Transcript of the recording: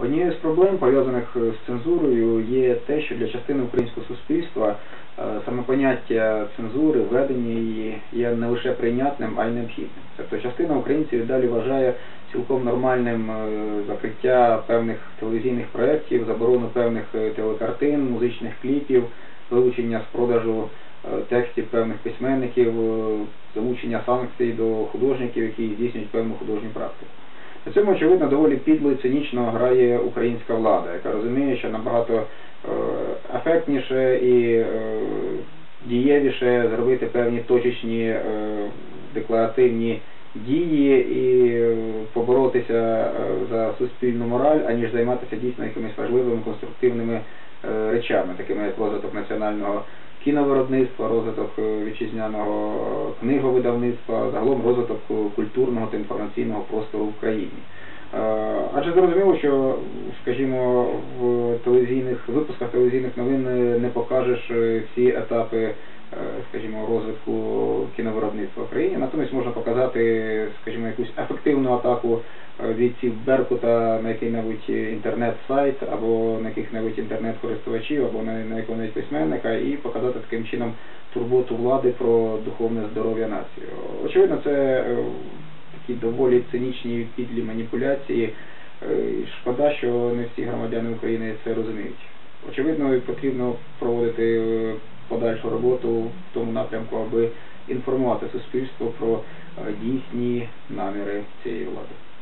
Однією з проблем, пов'язаних з цензурою, є те, що для частини українського суспільства е, саме поняття цензури, введення її є не лише прийнятним, а й необхідним. Тобто частина українців далі вважає цілком нормальним е, закриття певних телевізійних проєктів, заборону певних е, телекартин, музичних кліпів, вилучення з продажу е, текстів певних письменників, е, залучення санкцій до художників, які здійснюють певну художню практику. На цьому, очевидно, доволі підло і цинічно грає українська влада, яка розуміє, що набагато е, ефектніше і е, дієвіше зробити певні точечні е, декларативні дії і поборотися за суспільну мораль, аніж займатися дійсно якимись важливими конструктивними речами, такими як розвиток національного кіновиробництва, розвиток е, вітчизняного книговидавництва, загалом розвиток е, культурного та інформаційного простору в країні. Е, Адже зрозуміло, що, скажімо, в телевізійних випусках телевізійних новин е, не покажеш е, всі етапи, е, скажімо, розвитку кіновиробництва в країні. Натомість можна показати, скажімо, якусь ефективну атаку е, бійців Беркута на який-небудь інтернет-сайт або на яких-небудь інтернет-користувачів, або на, на якого-небудь письменника, і показати таким чином турботу влади про духовне здоров'я нації. Очевидно, це е, такі доволі цинічні підлі маніпуляції. Е, Шкода, що не всі громадяни України це розуміють. Очевидно, потрібно проводити е, подальшу роботу в тому напрямку, аби інформувати суспільство про е, дійсні наміри цієї влади.